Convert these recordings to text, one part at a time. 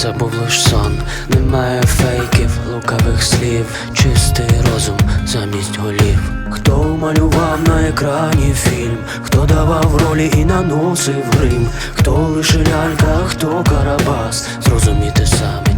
це був лиш сон. Немає фейків, лукавих слів, чистий розум замість голів. Хто малював на екрані фільм, хто давав ролі і наносив грим, хто лише лялька, хто карабас, зрозуміти саме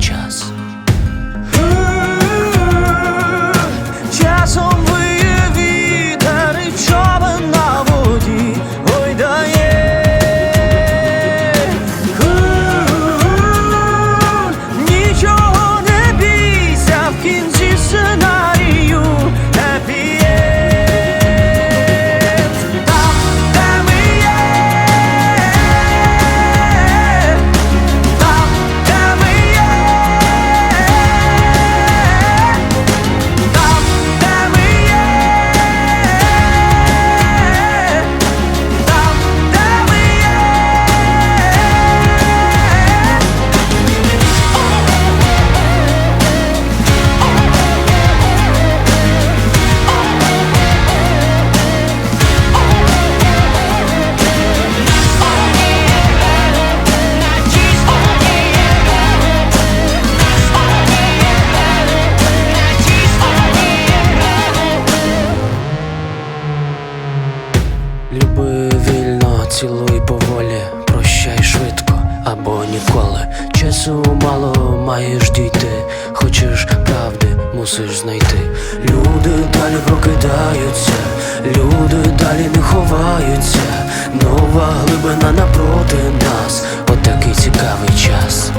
Люби вільно, цілуй поволі, прощай швидко або ніколи. Часу мало маєш дійти, хочеш правди, мусиш знайти. Люди далі прокидаються, люди далі не ховаються. Нова глибина напроти нас, отакий цікавий час.